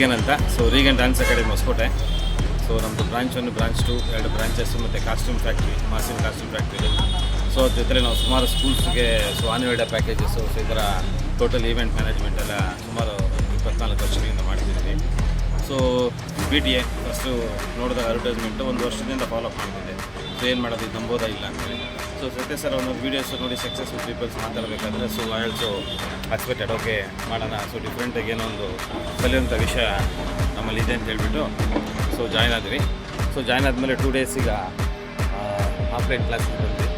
ರೀಗನ್ ಅಂತ. So Reagan dance academy Hosakote. So ನಮ್ಮದು branch ಒಂದು ಬ್ರಾಂಚ್ ಟು ಎರಡು ಬ್ರಾಂಚಸ್ಸು ಮತ್ತು ಕಾಸ್ಟ್ಯೂಮ್ ಫ್ಯಾಕ್ಟ್ರಿ ಮಾಸಿನ ಕಾಸ್ಟ್ಯೂಮ್ ಫ್ಯಾಕ್ಟ್ರಿ ಸೊ ಅದ್ರ ಜೊತೆ ನಾವು ಸುಮಾರು ಸ್ಕೂಲ್ಸ್ಗೆ so annual day packages so ಈ ಥರ ಟೋಟಲ್ ಈವೆಂಟ್ ಮ್ಯಾನೇಜ್ಮೆಂಟ್ ಎಲ್ಲ ಸುಮಾರು ಇಪ್ಪತ್ನಾಲ್ಕು ವರ್ಷಗಳಿಂದ ಮಾಡ್ತಿದ್ದೀವಿ so B T A first ನೋಡಿದಾಗ ಅಡ್ವರ್ಟೈಸ್ಮೆಂಟು ಒಂದು ವರ್ಷದಿಂದ ಫಾಲೋ ಅಪ್ ಮಾಡ್ತಿದ್ದೆ. ಸೊ ಏನು ಮಾಡೋದು, ಇದು ನಂಬೋದಾ ಇಲ್ಲ ಅಂತೇಳಿ ಸೊ ಸತ್ಯ ಸರ್ ಒಂದು ವೀಡಿಯೋಸ್ ನೋಡಿ successful peoples ಮಾತಾಡಬೇಕಂದ್ರೆ so I also expected okay ಮಾಡೋಣ. ಸೊ ಡಿಫ್ರೆಂಟಾಗಿ ಏನೋ ಒಂದು ಕಲಿಯುವಂಥ ವಿಷಯ ನಮ್ಮಲ್ಲಿ ಇದೆ ಅಂತ ಹೇಳ್ಬಿಟ್ಟು ಸೊ ಜಾಯ್ನ್ ಆದ್ವಿ. ಸೊ ಜಾಯ್ನ್ ಆದಮೇಲೆ ಟೂ ಡೇಸ್ ಈಗ ಆಫ್ಲೈನ್ ಕ್ಲಾಸಿಗೆ ಬಂದ್ವಿ.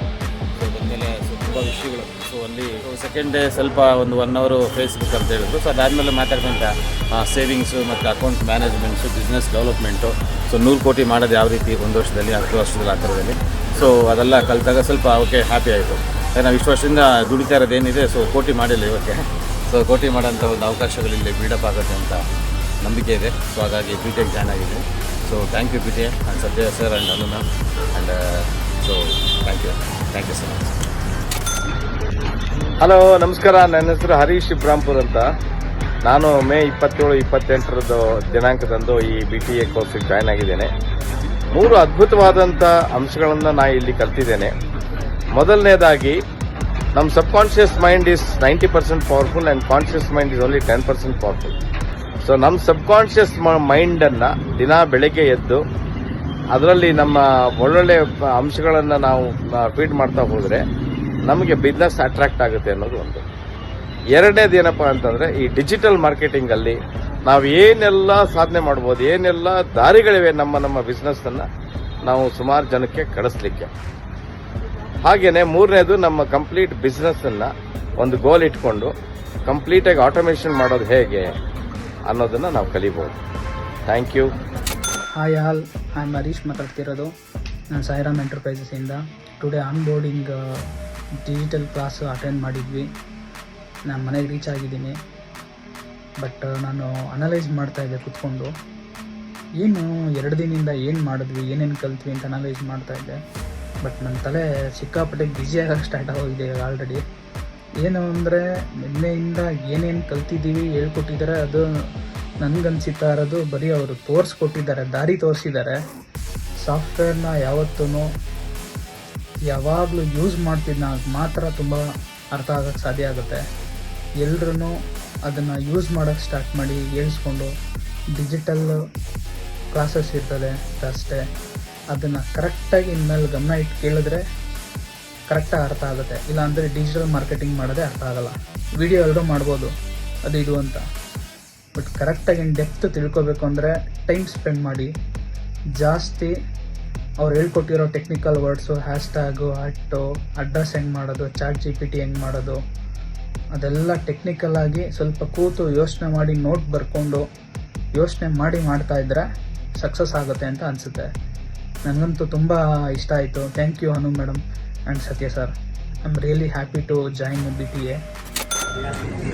ಸೊ ಬಂದಮೇಲೆ ತುಂಬ ವಿಷಯಗಳು. ಸೊ ಅಲ್ಲಿ ಸೆಕೆಂಡ್ ಡೇ ಸ್ವಲ್ಪ ಒಂದು ಒನ್ ಅವರು ಫೇಸ್ಬುಕ್ ಅಂತ ಹೇಳಿದ್ರು. ಸೊ ಅದಾದಮೇಲೆ ಮಾತಾಡ್ಕೊಂತ ಸೇವಿಂಗ್ಸು ಮತ್ತು account managements business development so ನೂರು ಕೋಟಿ ಮಾಡೋದು ಯಾವ ರೀತಿ? ಒಂದು ವರ್ಷದಲ್ಲಿ, ಹತ್ತು ವರ್ಷದಲ್ಲಿ, ಆ ಥರದಲ್ಲಿ. ಸೊ ಅದೆಲ್ಲ ಕಲಿತಾಗ ಸ್ವಲ್ಪ ಓಕೆ ಹ್ಯಾಪಿ ಆಯಿತು. ನಾವು ಇಷ್ಟು ವರ್ಷದಿಂದ ದುಡಿತಾ ಇರೋದೇನಿದೆ ಸೊ ಕೋಟಿ ಮಾಡಿಲ್ಲ ಇವಕ್ಕೆ. ಸೊ ಕೋಟಿ ಮಾಡೋಂಥ ಒಂದು ಅವಕಾಶಗಳಿಲ್ಲಿ ಬಿಲ್ಡಪ್ ಆಗುತ್ತೆ ಅಂತ ನಂಬಿಕೆ ಇದೆ. ಸೊ ಹಾಗಾಗಿ ಬಿ ಟೆಕ್ ಜಾಯ್ನ್ ಆಗಿದೆ so thank you B T and Satya sir and Anu ma'am and so thank you thank you so much hello, ನಮಸ್ಕಾರ. ನನ್ನ ಹೆಸರು ಹರೀಶ್ ಇಬ್ರಾಂಪುರ್ ಅಂತ. ನಾನು ಮೇ ಇಪ್ಪತ್ತೇಳು, ಇಪ್ಪತ್ತೆಂಟರದ್ದು ದಿನಾಂಕದಂದು ಈ ಬಿ ಟಿ ಎ ಕೋರ್ಸಿಗೆ ಜಾಯ್ನ್ ಆಗಿದ್ದೇನೆ. ಮೂರು ಅದ್ಭುತವಾದಂಥ ಅಂಶಗಳನ್ನು ನಾನು ಇಲ್ಲಿ ಕಲ್ತಿದ್ದೇನೆ. ಮೊದಲನೇದಾಗಿ ನಮ್ಮ sub conscious mind is ninety percent powerful and conscious mind is only ten percent powerful. So ನಮ್ಮ ಸಬ್ ಕಾನ್ಷಿಯಸ್ ಮೈಂಡನ್ನು ದಿನ ಬೆಳಗ್ಗೆ ಎದ್ದು, ಅದರಲ್ಲಿ ನಮ್ಮ ಒಳ್ಳೊಳ್ಳೆ ಅಂಶಗಳನ್ನು ನಾವು ಫೀಡ್ ಮಾಡ್ತಾ ಹೋದರೆ ನಮಗೆ ಬಿಸ್ನೆಸ್ ಅಟ್ರಾಕ್ಟ್ ಆಗುತ್ತೆ ಅನ್ನೋದು ಒಂದು. ಎರಡನೇದು ಏನಪ್ಪ ಅಂತಂದರೆ, ಈ ಡಿಜಿಟಲ್ ಮಾರ್ಕೆಟಿಂಗಲ್ಲಿ ನಾವು ಏನೆಲ್ಲ ಸಾಧನೆ ಮಾಡ್ಬೋದು, ಏನೆಲ್ಲ ದಾರಿಗಳಿವೆ ನಮ್ಮ ನಮ್ಮ ಬಿಸ್ನೆಸ್ಸನ್ನು ನಾವು ಸುಮಾರು ಜನಕ್ಕೆ ಕಳಿಸ್ಲಿಕ್ಕೆ. ಹಾಗೆಯೇ ಮೂರನೇದು ನಮ್ಮ ಕಂಪ್ಲೀಟ್ ಬಿಸ್ನೆಸ್ಸನ್ನು ಒಂದು ಗೋಲ್ ಇಟ್ಕೊಂಡು ಕಂಪ್ಲೀಟಾಗಿ ಆಟೋಮೇಷನ್ ಮಾಡೋದು ಹೇಗೆ ಅನ್ನೋದನ್ನು ನಾವು ಕಲಿಬೋದು. Thank you hi all I Mareesh ಮಾತಾಡ್ತಿರೋದು. ನಾನು Sairam ಎಂಟರ್ಪ್ರೈಸಸಿಂದ today onboarding digital class attend ಮಾಡಿದ್ವಿ. ನಾನು ಮನೆಗೆ ರೀಚ್ ಆಗಿದ್ದೀನಿ. ಬಟ್ ನಾನು ಅನಲೈಸ್ ಮಾಡ್ತಾ ಇದ್ದೆ ಕುತ್ಕೊಂಡು. ಏನು ಎರಡು ದಿನದಿಂದ ಏನು ಮಾಡಿದ್ವಿ, ಏನೇನು ಕಲ್ತ್ವಿ ಅಂತ ಅನಲೈಸ್ ಮಾಡ್ತಾ ಇದ್ದೆ. ಬಟ್ ನನ್ನ ತಲೆ ಸಿಕ್ಕಾಪಟ್ಟೆ ಬ್ಯುಸಿ ಆಗೋಕ್ಕೆ ಸ್ಟಾರ್ಟ್ ಆಗೋಗಿದೆ ಆಲ್ರೆಡಿ ಏನು ಅಂದರೆ, ನಿನ್ನೆಯಿಂದ ಏನೇನು ಕಲ್ತಿದ್ದೀವಿ ಹೇಳ್ಕೊಟ್ಟಿದ್ದಾರೆ, ಅದು ನನಗನ್ಸಿತಾ ಇರೋದು ಬರೀ ಅವರು ತೋರಿಸ್ಕೊಟ್ಟಿದ್ದಾರೆ, ದಾರಿ ತೋರಿಸಿದ್ದಾರೆ. ಸಾಫ್ಟ್ವೇರ್ನ ಯಾವತ್ತೂ ಯಾವಾಗಲೂ ಯೂಸ್ ಮಾಡ್ತಿದ್ದಾಗ ಮಾತ್ರ ತುಂಬ ಅರ್ಥ ಆಗೋಕ್ಕೆ ಸಾಧ್ಯ ಆಗುತ್ತೆ. ಎಲ್ಲರೂ ಅದನ್ನು ಯೂಸ್ ಮಾಡೋಕ್ಕೆ ಸ್ಟಾರ್ಟ್ ಮಾಡಿ ಹೇಳಿಸ್ಕೊಂಡು ಡಿಜಿಟಲ್ ಕ್ಲಾಸಸ್ ಇರ್ತದೆ ಅಷ್ಟೇ. ಅದನ್ನು ಕರೆಕ್ಟಾಗಿ ಇನ್ಮೇಲೆ ಗಮನ ಇಟ್ಟು ಕೇಳಿದ್ರೆ ಕರೆಕ್ಟಾಗಿ ಅರ್ಥ ಆಗುತ್ತೆ. ಇಲ್ಲಾಂದರೆ ಡಿಜಿಟಲ್ ಮಾರ್ಕೆಟಿಂಗ್ ಮಾಡೋದೇ ಅರ್ಥ ಆಗಲ್ಲ. ವಿಡಿಯೋ ಎಲ್ಲರೂ ಮಾಡ್ಬೋದು. ಅದು ಇದು ಅಂತ. ಬಟ್ ಕರೆಕ್ಟಾಗಿ ಇನ್ ಡೆಪ್ತ್ ತಿಳ್ಕೊಬೇಕು ಅಂದರೆ ಟೈಮ್ ಸ್ಪೆಂಡ್ ಮಾಡಿ ಜಾಸ್ತಿ ಅವ್ರು ಹೇಳ್ಕೊಟ್ಟಿರೋ technical words hashtag at address ಹೆಂಗೆ ಮಾಡೋದು ಚಾಟ್ ಜಿ ಪಿ ಟಿ ಹೆಂಗೆ ಮಾಡೋದು, ಅದೆಲ್ಲ ಟೆಕ್ನಿಕಲ್ ಆಗಿ ಸ್ವಲ್ಪ ಕೂತು ಯೋಚನೆ ಮಾಡಿ ನೋಟ್ ಬರ್ಕೊಂಡು ಯೋಚನೆ ಮಾಡಿ ಮಾಡ್ತಾ ಇದ್ದರೆ ಸಕ್ಸಸ್ ಆಗುತ್ತೆ ಅಂತ ಅನಿಸುತ್ತೆ. ನನಗಂತೂ ತುಂಬ ಇಷ್ಟ ಆಯಿತು. Thank you Anu madam and Satya sir I am really happy to join B T A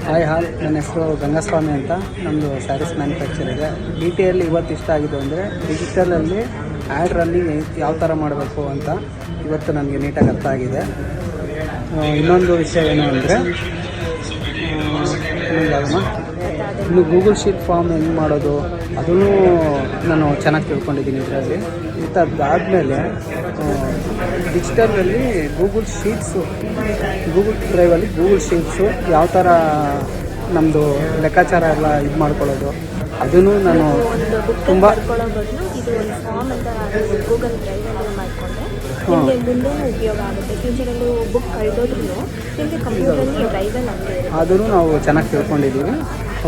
hi hi ನನ್ನ ಹೆಸರು ಗಂಗಸ್ವಾಮಿ ಅಂತ. ನಮ್ಮದು ಸ್ಯಾರೀಸ್ ಮ್ಯಾನುಫ್ಯಾಕ್ಚರ್ ಇದೆ. ಬಿ ಟಿ ಎಲ್ಲಿ ಇವತ್ತು ಇಷ್ಟ ಆಗಿದೆ ಅಂದರೆ ಡಿಜಿಟಲಲ್ಲಿ ಆ್ಯಡ್ ರನ್ನಿಂಗ್ ಯಾವ ಥರ ಮಾಡಬೇಕು ಅಂತ ಇವತ್ತು ನನಗೆ ನೀಟಾಗಿ ಅರ್ಥ ಆಗಿದೆ. ಇನ್ನೊಂದು ವಿಷಯ ಏನು ಅಂದರೆ ಇನ್ನು ಗೂಗಲ್ ಶೀಟ್ ಫಾರ್ಮ್ ಹೆಂಗೆ ಮಾಡೋದು, ಅದನ್ನು ನಾನು ಚೆನ್ನಾಗಿ ತಿಳ್ಕೊಂಡಿದ್ದೀನಿ ಇದರಲ್ಲಿ. ಮತ್ತು ಅದಾದಮೇಲೆ ಡಿಜಿಟಲಲ್ಲಿ ಗೂಗಲ್ ಶೀಟ್ಸು ಗೂಗಲ್ ಡ್ರೈವಲ್ಲಿ ಗೂಗಲ್ ಶೀಟ್ಸು ಯಾವ ಥರ ನಮ್ಮದು ಲೆಕ್ಕಾಚಾರ ಎಲ್ಲ ಇದು ಮಾಡ್ಕೊಳ್ಳೋದು ಅದನ್ನು ನಾನು ತುಂಬ ಇದು ಒಂದು ಫಾರ್ಮ್ ಅಂತ ಗೂಗಲ್ ಡ್ರೈವಲ್ಲಿ ಮಾಡಿಕೊಂಡ್ರೆ ನಿಮಗೆ ಮುಂದೆ ಉಪಯೋಗ ಆಗುತ್ತೆ ಫ್ಯೂಚರಲ್ಲಿ ಬುಕ್ ಕಳೆದೋದ್ರೂ ನಿಮಗೆ ಕಂಪ್ಯೂಟರಲ್ಲಿ ಡ್ರೈವಲ್ಲಿ ಹಂಗೆ ಆದರೂ ಅದನ್ನು ನಾವು ಚೆನ್ನಾಗಿ ತಿಳ್ಕೊಂಡಿದ್ದೀವಿ.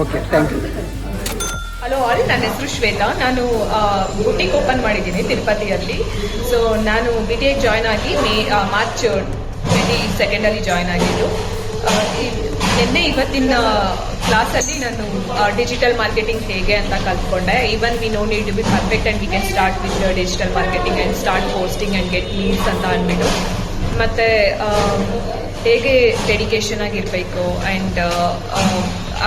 Okay thank you. Hello all ನನ್ನ ಹೆಸರು ಶ್ವೇತಾ. ನಾನು ಬುಟಿಕ್ ಓಪನ್ ಮಾಡಿದ್ದೀನಿ ತಿರುಪತಿಯಲ್ಲಿ. ಸೊ ನಾನು ಬಿ ಟಿ ಜಾಯ್ನ್ ಆಗಿ ಮೇ ಮಾರ್ಚ್ ಟ್ವೆಂಟಿ ಸೆಕೆಂಡಲ್ಲಿ ಜಾಯ್ನ್ ಆಗಿದ್ದು. ನಿನ್ನೆ ಇವತ್ತಿನ ಕ್ಲಾಸಲ್ಲಿ ನಾನು ಡಿಜಿಟಲ್ ಮಾರ್ಕೆಟಿಂಗ್ ಹೇಗೆ ಅಂತ ಕಲ್ತ್ಕೊಂಡೆ. Even we no need to be perfect and we can start with digital marketing and start posting and get leads ಅಂತ ಅಂದ್ಬಿಟ್ಟು. ಮತ್ತು ಹೇಗೆ ಡೆಡಿಕೇಶನ್ ಆಗಿರಬೇಕು and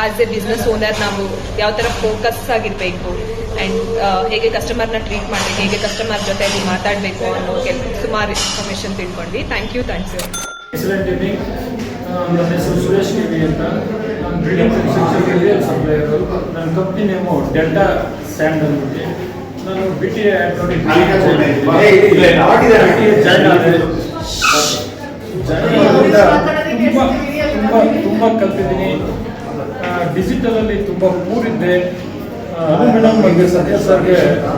as a business owner ನಾವು ಯಾವ ಥರ ಫೋಕಸ್ ಆಗಿರಬೇಕು ಆ್ಯಂಡ್ ಹೇಗೆ ಕಸ್ಟಮರ್ನ ಟ್ರೀಟ್ ಮಾಡಬೇಕು, ಹೇಗೆ ಕಸ್ಟಮರ್ ಜೊತೆಯಲ್ಲಿ ಮಾತಾಡಬೇಕು ಅನ್ನೋ ಕೆಲವು ಸುಮಾರು ಇನ್ಫಾರ್ಮೇಷನ್ ತಿಳ್ಕೊಂಡ್ವಿ. ಥ್ಯಾಂಕ್ ಯು ಥ್ಯಾಂಕ್ ಯು ನನ್ನ ಹೆಸರು ಸುರೇಶ್ ಕಿವಿ ಅಂತ. ನಾನು ಬಿಲ್ಡಿಂಗ್ ಕನ್ಸ್ಟ್ರಕ್ಷನ್ಗೆ ಸಪ್ಲೈಯರು ನನ್ನ ಕಂಪ್ನಿ ನೇಮು ಡೆಲ್ಟಾ ಸ್ಯಾಂಡ್ ಅಂದ್ಬಿಟ್ಟು ನಾನು ಬಿ ಟಿ ಎ ಜಾಯ್ನ್ ಆದೆ ತುಂಬ ತುಂಬ ತುಂಬ ಕಲ್ತಿದ್ದೀನಿ. ಡಿಜಿಟಲಲ್ಲಿ ತುಂಬ ಪೂರಿದ್ದೆ ಮೇಡಮ್ ಬಗ್ಗೆ ಸತ್ಯ ಸರ್ಗೆ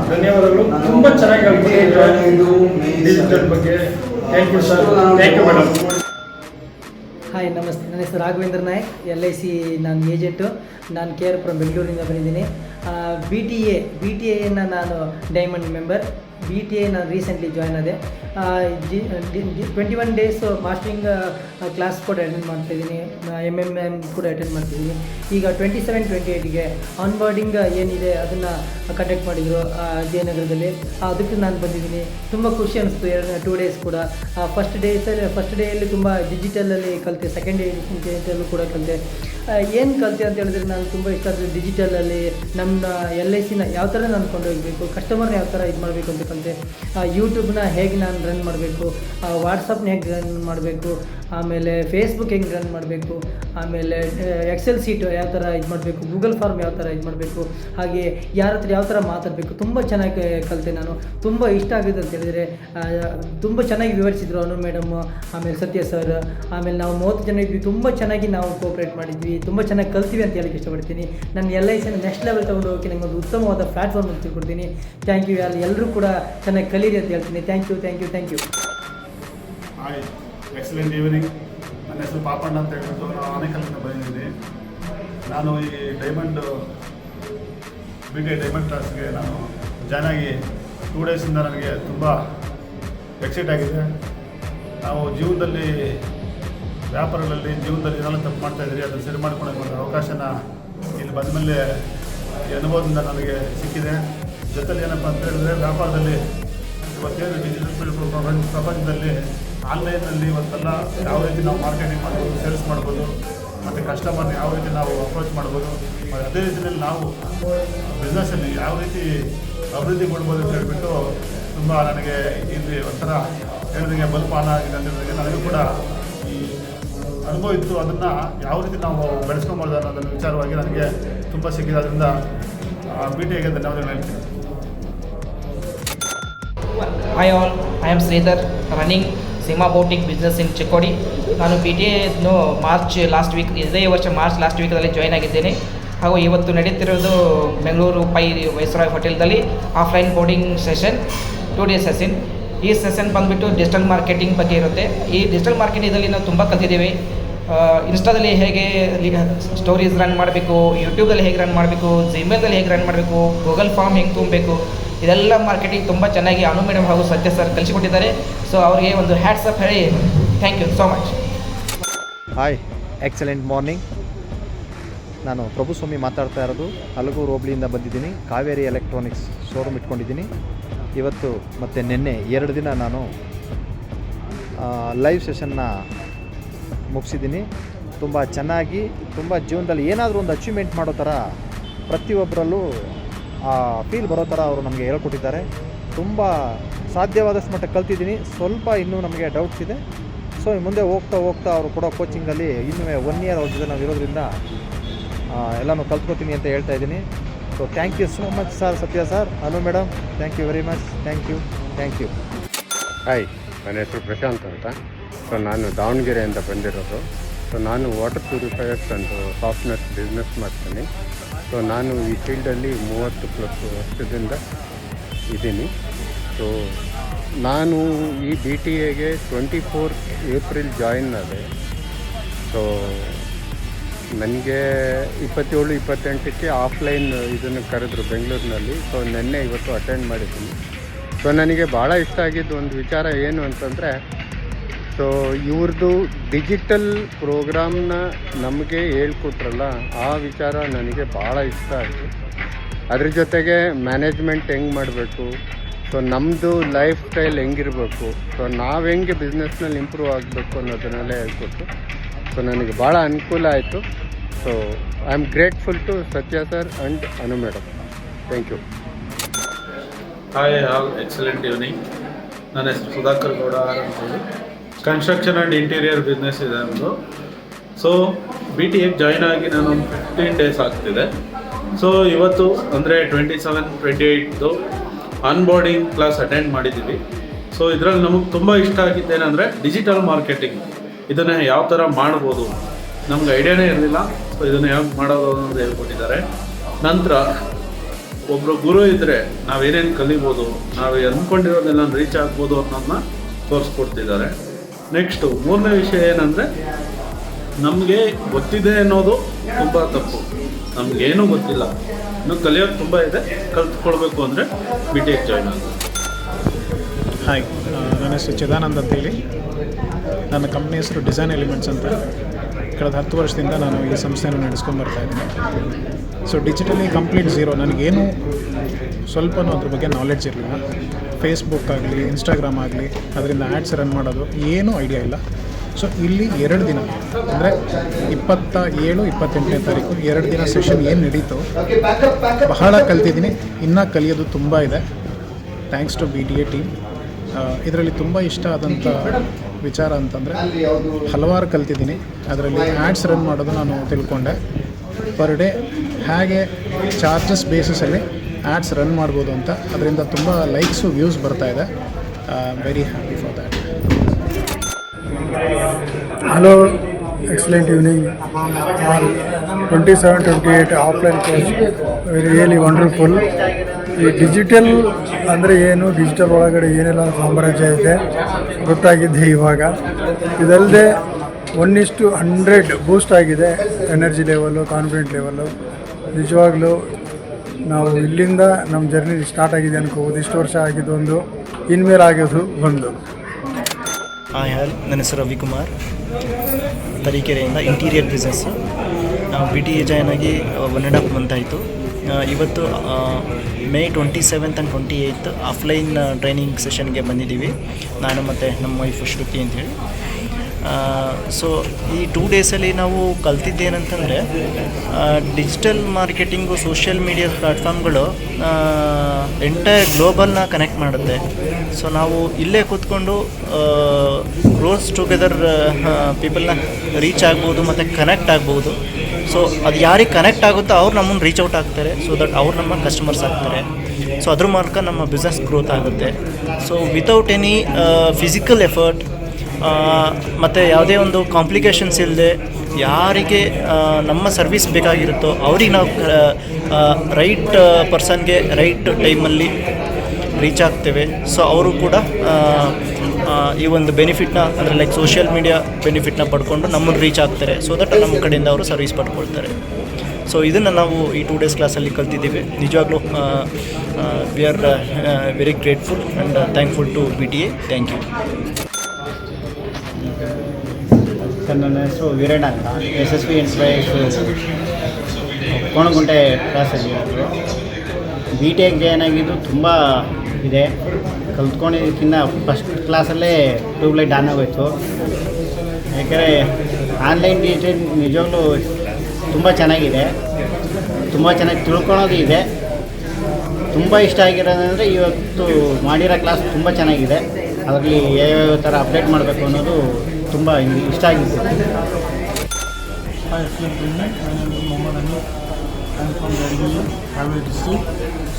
ಧನ್ಯವಾದಗಳು. ತುಂಬ ಚೆನ್ನಾಗಿ ಡಿಜಿಟಲ್ ಬಗ್ಗೆ. Thank you sir thank you madam hi ನಮಸ್ತೆ ನನ್ನ ಹೆಸರು Raghavendra Nayak L I C ನಾನು ಏಜೆಂಟು. ನಾನು ಕೆ ಆರ್ ಪುರಂ ಬೆಂಗಳೂರಿಂದ ಬಂದಿದ್ದೀನಿ. B T A B T ಎಯನ್ನು ನಾನು diamond member B T A ನಾನು ರೀಸೆಂಟ್ಲಿ ಜಾಯ್ನ್ ಆದೆ. Twenty one days mastering class ಕೂಡ ಅಟೆಂಡ್ ಮಾಡ್ತಾಯಿದ್ದೀನಿ ಎಂ ಎಂ ಎಂ ಕೂಡ ಅಟೆಂಡ್ ಮಾಡ್ತಿದ್ದೀನಿ. ಈಗ ಟ್ವೆಂಟಿ ಸೆವೆನ್ ಟ್ವೆಂಟಿ ಏಯ್ಟಿಗೆ ಆನ್ಬೋರ್ಡಿಂಗ್ ಏನಿದೆ ಅದನ್ನು ಕಂಡಕ್ಟ್ ಮಾಡಿದರು ಜಯನಗರದಲ್ಲಿ ಅದಕ್ಕೆ ನಾನು ಬಂದಿದ್ದೀನಿ. ತುಂಬ ಖುಷಿ ಅನಿಸ್ತು, ಎರಡು ಟೂ ಡೇಸ್ ಕೂಡ. ಫಸ್ಟ್ ಡೇಸಲ್ಲಿ ಫಸ್ಟ್ ಡೇಯಲ್ಲಿ ತುಂಬ ಡಿಜಿಟಲಲ್ಲಿ ಕಲಿತೆ ಸೆಕೆಂಡ್ ಡೇ ಡಿಜಿಟಲ್ಲೂ ಕೂಡ ಕಲಿತೆ. ಏನು ಕಲಿತೆ ಅಂತ ಹೇಳಿದ್ರೆ ನಾನು ತುಂಬ ಇಷ್ಟ ಆದರೆ ಡಿಜಿಟಲಲ್ಲಿ ನಮ್ಮ ಎಲ್ ಐ ಸಿನ ಯಾವ ಥರ ನಾನು ಕೊಂಡೋಗಬೇಕು ಕಸ್ಟಮರ್ನ ಯಾವ ಥರ ಇದು ಮಾಡಬೇಕು ಅಂತ ಕಲಿತೆ ಯೂಟ್ಯೂಬ್ನ ಹೇಗೆ ನಾನು ರನ್ ಮಾಡಬೇಕು ವಾಟ್ಸಪ್ನ ಹೇಗೆ ರನ್ ಮಾಡಬೇಕು, ಆಮೇಲೆ ಫೇಸ್ಬುಕ್ ಹೆಂಗೆ ರನ್ ಮಾಡಬೇಕು, ಆಮೇಲೆ ಎಕ್ಸೆಲ್ ಸೀಟ್ ಯಾವ ಥರ ಇದು ಮಾಡಬೇಕು ಗೂಗಲ್ ಫಾರ್ಮ್ ಯಾವ ಥರ ಇದು ಮಾಡಬೇಕು, ಹಾಗೆ ಯಾರ ಹತ್ರ ಯಾವ ಥರ ಮಾತಾಡಬೇಕು, ತುಂಬ ಚೆನ್ನಾಗಿ ಕಲಿತೆ ನಾನು. ತುಂಬ ಇಷ್ಟ ಆಗಿದೆ ಅಂತ ಹೇಳಿದರೆ ತುಂಬ ಚೆನ್ನಾಗಿ ವಿವರಿಸಿದ್ರು ಅನು ಮೇಡಮ್, ಆಮೇಲೆ ಸತ್ಯ ಸರ್ ಆಮೇಲೆ ನಾವು ಮೂವತ್ತು ಜನ ಇದ್ವಿ, ತುಂಬ ಚೆನ್ನಾಗಿ ನಾವು ಕೋಪ್ರೇಟ್ ಮಾಡಿದ್ವಿ, ತುಂಬ ಚೆನ್ನಾಗಿ ಕಲ್ತೀವಿ ಅಂತ ಹೇಳಕ್ಕೆ ಇಷ್ಟಪಡ್ತೀನಿ. ನನ್ನ ಎಲ್ ಐ ಸಿನ ನೆಕ್ಸ್ಟ್ ಲೆವೆಲ್ ತೊಗೊಂಡು ಹೋಗಿ ನಿಮಗೆ ಒಂದು ಉತ್ತಮವಾದ ಪ್ಲಾಟ್ಫಾರ್ಮ್ ಅಂತ ತಿಳ್ಕೊಡ್ತೀನಿ. ಥ್ಯಾಂಕ್ ಯು ಅಲ್ಲಿ ಎಲ್ಲರೂ ಕೂಡ ಚೆನ್ನಾಗಿ ಕಲೀರಿ ಅಂತ ಹೇಳ್ತೀನಿ. Thank you thank you thank you hi excellent evening ನನ್ನ ಹೆಸರು ಪಾಪಣ್ಣ ಅಂತ ಹೇಳ್ಬಿಟ್ಟು ನಾನು ಆನೇಕಲ್ಲಿಂದ ಬಂದಿದ್ದೀನಿ. ನಾನು ಈ ಡೈಮಂಡ್ ಬಿ ಕೆ ಡೈಮಂಡ್ ಕ್ಲಾಸ್ಗೆ ನಾನು ಜಾಯ್ನ್ ಆಗಿ ಟೂ ಡೇಸಿಂದ ನನಗೆ ತುಂಬ ಎಕ್ಸೈಟ್ ಆಗಿದೆ. ನಾವು ಜೀವನದಲ್ಲಿ, ವ್ಯಾಪಾರಗಳಲ್ಲಿ ಜೀವನದಲ್ಲಿ ಏನಾದ್ರು ತಪ್ಪು ಮಾಡ್ತಾ ಇದ್ದೀರಿ, ಅದನ್ನು ಸರಿ ಮಾಡ್ಕೊಳಕ್ಕೆ ಒಂದು ಅವಕಾಶನ ಇಲ್ಲಿ ಬಂದಮೇಲೆ ಈ ಅನುಭವದಿಂದ ನನಗೆ ಸಿಕ್ಕಿದೆ. ಜೊತೆಲಿ ಏನಪ್ಪ ಅಂತ ಹೇಳಿದ್ರೆ ವ್ಯಾಪಾರದಲ್ಲಿ ಇವತ್ತೇನು ಡಿಜಿಟಲ್ ಪ್ರಪಂಚ ಪ್ರಪಂಚದಲ್ಲಿ ಆನ್ಲೈನಲ್ಲಿ ಇವತ್ತೆಲ್ಲ ಯಾವ ರೀತಿ ನಾವು ಮಾರ್ಕೆಟಿಂಗ್ ಮಾಡ್ಬೋದು ಸೇಲ್ಸ್ ಮಾಡ್ಬೋದು, ಮತ್ತು ಕಸ್ಟಮರ್ನ ಯಾವ ರೀತಿ ನಾವು ಅಪ್ರೋಚ್ ಮಾಡ್ಬೋದು ಅದೇ ರೀತಿಯಲ್ಲಿ ನಾವು ಬಿಸ್ನೆಸ್ಸಲ್ಲಿ ಯಾವ ರೀತಿ ಅಭಿವೃದ್ಧಿ ಕೊಡ್ಬೋದು ಅಂತ ಹೇಳ್ಬಿಟ್ಟು ತುಂಬ ನನಗೆ ಇಲ್ಲಿ ಒಂಥರ ಹೇಳಿದಂಗೆ ಬಲ್ಪಾನ ಆಗಿದೆ ಅಂತ ಹೇಳಿದ್ರೆ ನನಗೂ ಕೂಡ ಈ ಅನುಭವ ಇತ್ತು. ಅದನ್ನು ಯಾವ ರೀತಿ ನಾವು ಬೆಳೆಸ್ಕೊಬಾರ್ದು ಅನ್ನೋದನ್ನು ವಿಚಾರವಾಗಿ ನನಗೆ ತುಂಬ ಅದರಿಂದ ಬಿ ಟಿ ಐಗೆ ಧನ್ಯವಾದಗಳು ಹೇಳ್ತೀನಿ. Hi all I am Shridhar running Seema boating business in Chikkodi ನಾನು ಪಿ ಟಿ ಎನ್ನು ಮಾರ್ಚ್ ಲಾಸ್ಟ್ ವೀಕ್ ಇದೇ ವರ್ಷ ಮಾರ್ಚ್ ಲಾಸ್ಟ್ ವೀಕಲ್ಲಿ ಜಾಯ್ನ್ ಆಗಿದ್ದೇನೆ. ಹಾಗೂ ಇವತ್ತು ನಡೀತಿರೋದು Bengaluru Pai viceroy ಹೋಟೆಲ್ದಲ್ಲಿ offline boarding session two days session ಈ ಸೆಷನ್ ಬಂದುಬಿಟ್ಟು ಡಿಜಿಟಲ್ ಮಾರ್ಕೆಟಿಂಗ್ ಬಗ್ಗೆ ಇರುತ್ತೆ. ಈ ಡಿಜಿಟಲ್ ಮಾರ್ಕೆಟಿಂಗಲ್ಲಿ ನಾವು ತುಂಬ ಕಲ್ತಿದ್ದೀವಿ. ಇನ್ಸ್ಟಾದಲ್ಲಿ ಹೇಗೆ ಸ್ಟೋರೀಸ್ ರನ್ ಮಾಡಬೇಕು ಯೂಟ್ಯೂಬಲ್ಲಿ ಹೇಗೆ ರನ್ ಮಾಡಬೇಕು ಜಿಮೇಲ್ದಲ್ಲಿ ಹೇಗೆ ರನ್ ಮಾಡಬೇಕು ಗೂಗಲ್ ಫಾರ್ಮ್ ಹೆಂಗೆ ತುಂಬಬೇಕು ಇದೆಲ್ಲ ಮಾರ್ಕೆಟಿಂಗ್ ತುಂಬ ಚೆನ್ನಾಗಿ ಅನು ಮೇಡಮ್ ಹಾಗೂ ಸತ್ಯ ಸರ್ ಕಲಿಸಿಕೊಟ್ಟಿದ್ದಾರೆ. ಸೊ ಅವರಿಗೆ ಒಂದು ಹ್ಯಾಟ್ಸಪ್ ಹೇಳಿ thank you so much hi excellent morning ನಾನು ಪ್ರಭುಸ್ವಾಮಿ ಮಾತಾಡ್ತಾ ಇರೋದು. ಹಲಗೂರು ಹೋಬ್ಳಿಯಿಂದ ಬಂದಿದ್ದೀನಿ. ಕಾವೇರಿ ಎಲೆಕ್ಟ್ರಾನಿಕ್ಸ್ ಶೋರೂಮ್ ಇಟ್ಕೊಂಡಿದ್ದೀನಿ. ಇವತ್ತು ಮತ್ತು ನಿನ್ನೆ ಎರಡು ದಿನ ನಾನು ಲೈವ್ ಸೆಷನ್ನ ಮುಗಿಸಿದ್ದೀನಿ. ತುಂಬ ಚೆನ್ನಾಗಿ, ತುಂಬ ಜೀವನದಲ್ಲಿ ಏನಾದರೂ ಒಂದು ಅಚೀವ್ಮೆಂಟ್ ಮಾಡೋ ಥರ ಪ್ರತಿಯೊಬ್ಬರಲ್ಲೂ ಆ ಫೀಲ್ ಬರೋ ಥರ ಅವರು ನಮಗೆ ಹೇಳ್ಕೊಟ್ಟಿದ್ದಾರೆ. ತುಂಬ ಸಾಧ್ಯವಾದಷ್ಟು ಮಟ್ಟ ಕಲ್ತಿದ್ದೀನಿ. ಸ್ವಲ್ಪ ಇನ್ನೂ ನಮಗೆ ಡೌಟ್ಸ್ ಇದೆ. ಸೊ ಮುಂದೆ ಹೋಗ್ತಾ ಹೋಗ್ತಾ ಅವರು ಕೊಡೋ ಕೋಚಿಂಗಲ್ಲಿ ಇನ್ನೂ ಒನ್ ಇಯರ್ ಅವ್ರ ಜೊತೆ ನಾವು ಇರೋದ್ರಿಂದ ಎಲ್ಲನೂ ಕಲ್ತ್ಕೊತೀನಿ ಅಂತ ಹೇಳ್ತಾ ಇದ್ದೀನಿ. So thank you so much sir Satya sir hello madam thank you very much thank you thank you hi ನನ್ನ ಹೆಸರು ಪ್ರಶಾಂತ್ ಅಂತ. ಸೊ ನಾನು ದಾವಣಗೆರೆಯಿಂದ ಬಂದಿರೋದು. ಸೊ ನಾನು water purifiers and softness business ಮಾಡ್ತೀನಿ. ಸೊ ನಾನು ಈ ಫೀಲ್ಡಲ್ಲಿ ಮೂವತ್ತು ಪ್ಲಸ್ ವರ್ಷದಿಂದ ಇದ್ದೀನಿ. ಸೊ ನಾನು ಈ ಬಿ ಟಿ ಎಗೆ ಟ್ವೆಂಟಿ ಫೋರ್ ಏಪ್ರಿಲ್ ಜಾಯಿನ್ ಆದೆ. ಸೊ ನನಗೆ ಇಪ್ಪತ್ತೇಳು, ಇಪ್ಪತ್ತೆಂಟಕ್ಕೆ ಆಫ್ಲೈನ್ ಇದನ್ನು ಕರೆದ್ರು ಬೆಂಗಳೂರಿನಲ್ಲಿ. ಸೊ ನಿನ್ನೆ ಇವತ್ತು ಅಟೆಂಡ್ ಮಾಡಿದ್ದೀನಿ. ಸೊ ನನಗೆ ಭಾಳ ಇಷ್ಟ ಆಗಿದ್ದು ಒಂದು ವಿಚಾರ ಏನು ಅಂತಂದರೆ ಸೊ ಇವ್ರದ್ದು ಡಿಜಿಟಲ್ ಪ್ರೋಗ್ರಾಮ್ನ ನಮಗೆ ಹೇಳ್ಕೊಟ್ರಲ್ಲ, ಆ ವಿಚಾರ ನನಗೆ ಭಾಳ ಇಷ್ಟ ಆಯಿತು. ಅದ್ರ ಜೊತೆಗೆ ಮ್ಯಾನೇಜ್ಮೆಂಟ್ ಹೆಂಗೆ ಮಾಡಬೇಕು? ಸೊ ನಮ್ಮದು ಲೈಫ್ ಸ್ಟೈಲ್ ಹೆಂಗಿರಬೇಕು? ಸೊ ನಾವು ಹೆಂಗೆ ಬಿಸ್ನೆಸ್ನಲ್ಲಿ ಇಂಪ್ರೂವ್ ಆಗಬೇಕು ಅನ್ನೋದನ್ನೆಲ್ಲ ಹೇಳ್ಕೊಟ್ಟು ಸೊ ನನಗೆ ಭಾಳ ಅನುಕೂಲ ಆಯಿತು. So I am grateful to Satya sir and Anu madam thank you hi have excellent evening ನನ್ನ ಹೆಸರು ಸುಧಾಕರ್ ಗೌಡ ಅಂತೇಳಿ ಕನ್ಸ್ಟ್ರಕ್ಷನ್ ಆ್ಯಂಡ್ ಇಂಟೀರಿಯರ್ ಬಿಸ್ನೆಸ್ ಇದೆ ನಮ್ಮದು so B T F join ಆಗಿ ನಾನು ಫಿಫ್ಟೀನ್ ಡೇಸ್ ಆಗ್ತಿದೆ. ಸೊ ಇವತ್ತು ಅಂದರೆ ಟ್ವೆಂಟಿ ಸೆವೆನ್ ಟ್ವೆಂಟಿ ಏಯ್ಟ್ದು ಅನ್ಬೋರ್ಡಿಂಗ್ ಕ್ಲಾಸ್ ಅಟೆಂಡ್ ಮಾಡಿದ್ದೀವಿ ಸೊ ಇದರಲ್ಲಿ ನಮಗೆ ತುಂಬ ಇಷ್ಟ ಆಗಿದ್ದೇನೆಂದರೆ ಡಿಜಿಟಲ್ ಮಾರ್ಕೆಟಿಂಗ್ ಇದನ್ನು ಯಾವ ಥರ ಮಾಡ್ಬೋದು? ನಮ್ಗೆ ಐಡಿಯಾನೇ ಇರಲಿಲ್ಲ. ಸೊ ಇದನ್ನು ಹೇಗೆ ಮಾಡೋದು ಅನ್ನೋದು ಹೇಳ್ಕೊಟ್ಟಿದ್ದಾರೆ. ನಂತರ ಒಬ್ಬರು ಗುರು ಇದ್ದರೆ ನಾವೇನೇನು ಕಲಿಬೋದು, ನಾವು ಅಂದ್ಕೊಂಡಿರೋದೆಲ್ಲ ರೀಚ್ ಆಗ್ಬೋದು ಅನ್ನೋದನ್ನ ತೋರಿಸ್ಕೊಡ್ತಿದ್ದಾರೆ. ನೆಕ್ಸ್ಟು ಮೂರನೇ ವಿಷಯ ಏನಂದರೆ, ನಮಗೆ ಗೊತ್ತಿದೆ ಅನ್ನೋದು ತುಂಬ ತಪ್ಪು. ನಮಗೇನೂ ಗೊತ್ತಿಲ್ಲ. ಇನ್ನು ಕಲಿಯೋದು ತುಂಬ ಇದೆ. ಕಲ್ತ್ಕೊಳ್ಬೇಕು ಅಂದರೆ ಬಿ ಟಿ ಎಕ್ ಜಾಯ್ನ್ ಆಗೋದು ಹಾಯ್ ನನ್ನ ಹೆಸರು ಚಿದಾನಂದ್ ಅಂತೇಳಿ. ನನ್ನ ಕಂಪ್ನಿ ಹೆಸರು ಡಿಸೈನ್ ಎಲಿಮೆಂಟ್ಸ್ ಅಂತ. ಕಳೆದ ಹತ್ತು ವರ್ಷದಿಂದ ನಾನು ಈ ಸಂಸ್ಥೆಯನ್ನು ನಡೆಸ್ಕೊಂಡು ಬರ್ತಾ ಇದ್ದೀನಿ. ಸೊ ಡಿಜಿಟಲಿ ಕಂಪ್ಲೀಟ್ ಝೀರೋ ನನಗೇನು ಸ್ವಲ್ಪನೂ ಅದ್ರ ಬಗ್ಗೆ ನಾಲೆಡ್ಜ್ ಇರಲಿಲ್ಲ. ಫೇಸ್ಬುಕ್ ಆಗಲಿ ಇನ್ಸ್ಟಾಗ್ರಾಮ್ ಆಗಲಿ, ಅದರಿಂದ ಆ್ಯಡ್ಸ್ ರನ್ ಮಾಡೋದು ಏನೂ ಐಡಿಯಾ ಇಲ್ಲ. ಸೊ ಇಲ್ಲಿ ಎರಡು ದಿನ, ಅಂದರೆ ಇಪ್ಪತ್ತ ಏಳು, ಇಪ್ಪತ್ತೆಂಟನೇ ತಾರೀಕು, ಎರಡು ದಿನ ಸೆಷನ್ ಏನು ನಡೀತು, ಬಹಳ ಕಲ್ತಿದ್ದೀನಿ. ಇನ್ನೂ ಕಲಿಯೋದು ತುಂಬ ಇದೆ. Thanks to B D A team ಇದರಲ್ಲಿ ತುಂಬ ಇಷ್ಟ ಆದಂಥ ವಿಚಾರ ಅಂತಂದರೆ, ಹಲವಾರು ಕಲ್ತಿದ್ದೀನಿ. ಅದರಲ್ಲಿ ಆ್ಯಡ್ಸ್ ರನ್ ಮಾಡೋದು ನಾನು ತಿಳ್ಕೊಂಡೆ. ಪರ್ ಡೇ ಹೇಗೆ ಚಾರ್ಜಸ್ ಬೇಸಿಸಲ್ಲಿ ಆ್ಯಡ್ಸ್ ರನ್ ಮಾಡ್ಬೋದು ಅಂತ. ಅದರಿಂದ ತುಂಬ ಲೈಕ್ಸು ವ್ಯೂಸ್ ಬರ್ತಾ ಇದೆ. Very happy for that hello excellent evening twenty seven twenty eight offline course really wonderful ಈ ಡಿಜಿಟಲ್ ಅಂದರೆ ಏನು? ಡಿಜಿಟಲ್ ಒಳಗಡೆ ಏನೆಲ್ಲ ಸಾಮ್ರಾಜ್ಯ ಇದೆ? ಗೊತ್ತಾಗಿದೆ ಇವಾಗ. ಇದಲ್ಲದೆ ಒನ್ ಇಷ್ಟು ಹಂಡ್ರೆಡ್ ಬೂಸ್ಟ್ ಆಗಿದೆ. ಎನರ್ಜಿ ಲೆವೆಲ್ಲು ಕಾನ್ಫಿಡೆಂಟ್ ಲೆವೆಲ್ಲು ನಿಜವಾಗ್ಲೂ ನಾವು ಇಲ್ಲಿಂದ ನಮ್ಮ ಜರ್ನಿ ಸ್ಟಾರ್ಟ್ ಆಗಿದೆ ಅನ್ಕೋಬೋದು. ಇಷ್ಟು ವರ್ಷ ಆಗಿದ್ದು ಒಂದು, ಇನ್ಮೇಲೆ ಆಗೋದು ಒಂದು. ಹಾಂ ಯಾರು ನನ್ನ ಹೆಸರು ರವಿಕುಮಾರ್. ತರೀಕೆರೆಯಿಂದ ಇಂಟೀರಿಯರ್ ಬಿಸ್ನೆಸ್ಸು ನಾವು ಬಿ ಟಿ ಎ ಜಾಯ್ನ್ ಆಗಿ ಒನ್ ಆ್ಯಂಡ್ ಹಾಫ್ ಮಂತ್ ಆಯಿತು. ಇವತ್ತು May twenty seventh and twenty eighth offline training ಸೆಷನ್ಗೆ ಬಂದಿದ್ದೀವಿ. ನಾನು ಮತ್ತು ನಮ್ಮ ವೈಫ್ ಶ್ರುತಿ ಅಂತೇಳಿ. ಸೊ ಈ ಟೂ ಡೇಸಲ್ಲಿ ನಾವು ಕಲ್ತಿದ್ದೇನಂತಂದರೆ ಡಿಜಿಟಲ್ ಮಾರ್ಕೆಟಿಂಗು ಸೋಷಿಯಲ್ ಮೀಡಿಯಾ ಪ್ಲ್ಯಾಟ್ಫಾರ್ಮ್ಗಳು ಎಂಟೈರ್ ಗ್ಲೋಬಲ್ನ ಕನೆಕ್ಟ್ ಮಾಡುತ್ತೆ. ಸೊ ನಾವು ಇಲ್ಲೇ ಕೂತ್ಕೊಂಡು ಕ್ಲೋಸ್ ಟುಗೆದರ್ ಪೀಪಲ್ನ ರೀಚ್ ಆಗ್ಬೋದು ಮತ್ತು ಕನೆಕ್ಟ್ ಆಗ್ಬೋದು. ಸೊ ಅದು ಯಾರಿಗೆ ಕನೆಕ್ಟ್ ಆಗುತ್ತೋ ಅವ್ರು ನಮ್ಮನ್ನು ರೀಚ್ ಔಟ್ ಆಗ್ತಾರೆ. ಸೊ ದಟ್ ಅವ್ರು ನಮ್ಮ ಕಸ್ಟಮರ್ಸ್ ಆಗ್ತಾರೆ. ಸೊ ಅದ್ರ ಮೂಲಕ ನಮ್ಮ ಬಿಸ್ನೆಸ್ ಗ್ರೋತ್ ಆಗುತ್ತೆ. So without any physical effort ಮತ್ತು ಯಾವುದೇ ಒಂದು ಕಾಂಪ್ಲಿಕೇಶನ್ಸ್ ಇಲ್ಲದೆ ಯಾರಿಗೆ ನಮ್ಮ ಸರ್ವಿಸ್ ಬೇಕಾಗಿರುತ್ತೋ ಅವ್ರಿಗೆ ನಾವು ರೈಟ್ ಪರ್ಸನ್ಗೆ ರೈಟ್ ಟೈಮಲ್ಲಿ ರೀಚ್ ಆಗ್ತೇವೆ. ಸೊ ಅವರು ಕೂಡ ಈ ಒಂದು ಬೆನಿಫಿಟ್ನ ಅಂದರೆ ಲೈಕ್ ಸೋಷಿಯಲ್ ಮೀಡಿಯಾ ಬೆನಿಫಿಟ್ನ ಪಡ್ಕೊಂಡು ನಮ್ಮನ್ನು ರೀಚ್ ಆಗ್ತಾರೆ. ಸೊ ದಟ್ ನಮ್ಮ ಕಡೆಯಿಂದ ಅವರು ಸರ್ವಿಸ್ ಪಡ್ಕೊಳ್ತಾರೆ. ಸೊ ಇದನ್ನು ನಾವು ಈ ಟೂ ಡೇಸ್ ಕ್ಲಾಸಲ್ಲಿ ಕಲ್ತಿದ್ದೀವಿ. ನಿಜವಾಗ್ಲೂ we are very grateful and thankful to B T A thank you sir ನನ್ನ ಹೆಸರು ವೀರಣ್ಣ ಅಂತ. S S P inspires Konagunte ಕ್ಲಾಸಲ್ಲಿ ಇರೋದು ಬಿ ಟೆಕ್ ಏನಾಗಿದ್ದು ತುಂಬ ಇದೆ. ಕಲ್ತ್ಕೊಂಡಿದ್ದಕ್ಕಿಂತ ಫಸ್ಟ್ ಕ್ಲಾಸಲ್ಲೇ ಟ್ಯೂಬ್ಲೈಟ್ ಆನ್ ಆಗೋಯ್ತು. ಯಾಕೆಂದರೆ ಆನ್ಲೈನ್ ಡಿಜಿಟಲ್ ನಿಜವಾಗ್ಲೂ ತುಂಬ ಚೆನ್ನಾಗಿದೆ. ತುಂಬ ಚೆನ್ನಾಗಿ ತಿಳ್ಕೊಳೋದು ಇದೆ. ತುಂಬ ಇಷ್ಟ ಆಗಿರೋದಂದರೆ ಇವತ್ತು ಮಾಡಿರೋ ಕ್ಲಾಸ್ ತುಂಬ ಚೆನ್ನಾಗಿದೆ. ಅದರಲ್ಲಿ ಯಾವ್ಯಾವ ಥರ ಅಪ್ಡೇಟ್ ಮಾಡಬೇಕು ಅನ್ನೋದು ತುಂಬ ಇಷ್ಟ Haveri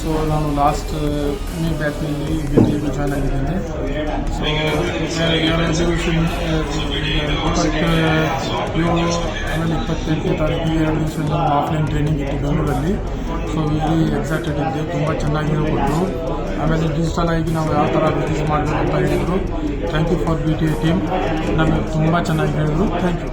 ಸೊ ನಾನು ಲಾಸ್ಟ್ ಮೇ ಬ್ಯಾಚ್ನಲ್ಲಿ ಬಿ ಟಿ ಎಗೆ ಜಾಯ್ನ್ ಆಗಿದ್ದೇನೆ. ಸೊ ಇಪ್ಪತ್ತೇಳು ಆಮೇಲೆ ಇಪ್ಪತ್ತೆಂಟನೇ ತಾರೀಕಿಗೆ ನಮ್ಮ ಆಫ್ಲೈನ್ ಟ್ರೈನಿಂಗ್ ಇತ್ತು ಬೆಂಗಳೂರಲ್ಲಿ. ಸೊ ಇಲ್ಲಿ ಎಕ್ಸೈಟೆಡ್ ಇದ್ದೆ ತುಂಬ ಚೆನ್ನಾಗಿ ಆಮೇಲೆ ಡಿಜಿಟಲ್ ಆಗಿ ನಾವು ಯಾವ ಥರ ಬಿಸ್ನೆಸ್ ಮಾಡಬೇಕು ಅಂತ ಹೇಳಿದರು. Thank you for B T A team ನಮಗೆ ತುಂಬ ಚೆನ್ನಾಗಿ ಹೇಳಿದರು. Thank you